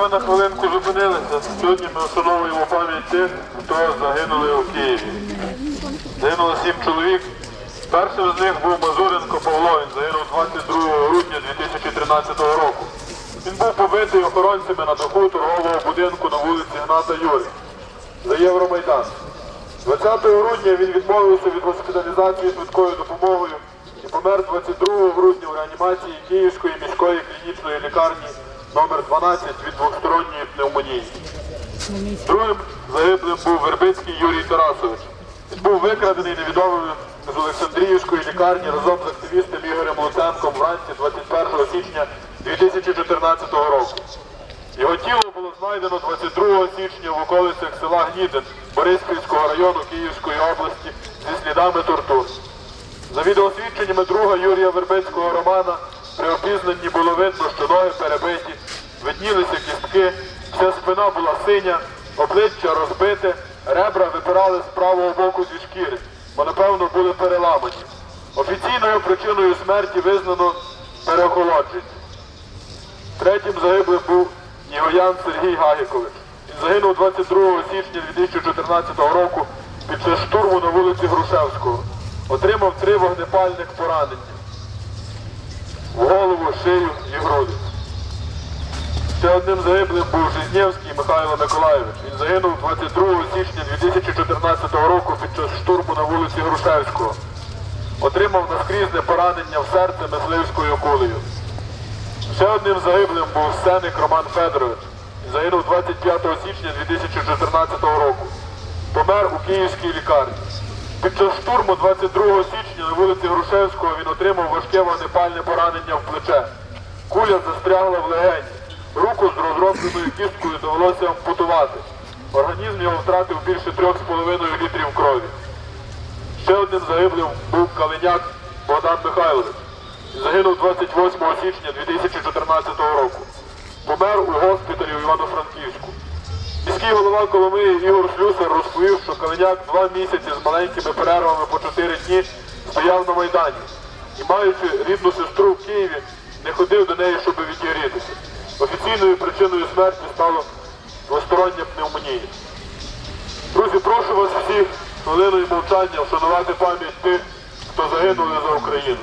ви на хвилинку зупинилися, сьогодні ми вшановуємо пам'ять тих, хто загинули у Києві. Загинуло сім чоловік. Першим з них був Мазуренко Павло, він загинув 22 грудня 2013 року. Він був побитий охоронцями на даху торгового будинку на вулиці Гната Юрі за Євромайдан. 20 грудня він відмовився від госпіталізації швидкою допомогою і помер 22 грудня у реанімації Київської міської клінічної лікарні номер 12 від двосторонньої пневмонії. Другим загиблим був Вербицький Юрій Тарасович. Він був викрадений невідомими з Олександріївської лікарні разом з активістом Ігорем Луценком вранці 21 січня 2014 року. Його тіло було знайдено 22 січня в околицях села Гнідин Бориспільського району Київської області зі слідами тортур. За відеосвідченнями друга Юрія Вербицького Романа при опізнанні було видно, що ноги перебиті, виднілися кістки, вся спина була синя, обличчя розбите, ребра випирали з правого боку зі шкіри, бо напевно були переламані. Офіційною причиною смерті визнано переохолодження. Третім загиблим був Нігоян Сергій Гагікович. Він загинув 22 січня 2014 року під час штурму на вулиці Грушевського. Отримав три вогнепальних поранення в голову, шию і груди. Ще одним загиблим був Жизнєвський Михайло Миколайович. Він загинув 22 січня 2014 року під час штурму на вулиці Грушевського. Отримав наскрізне поранення в серце мисливською кулею. Ще одним загиблим був Сеник Роман Федорович. Загинув 25 січня 2014 року. Помер у київській лікарні. Під час штурму 22 січня на вулиці Грушевського він отримав важке вогнепальне поранення в плече. Куля застрягла в легені. Руку з розробленою кісткою довелося ампутувати. Організм його втратив більше 3,5 літрів крові. Ще одним загиблим був Калиняк Богдан Михайлович. Загинув 28 січня 2014 року. Помер у госпіталі у Івано-Франківську. Міський голова Коломиї Ігор Слюсар розповів, що Калиняк два місяці з маленькими перервами по чотири дні стояв на Майдані і, маючи рідну сестру в Києві, не ходив до неї, щоб відігрітися. Офіційною причиною смерті стало двостороння пневмонія. Друзі, прошу вас всіх хвилиною мовчання вшанувати пам'ять тих, хто загинули за Україну.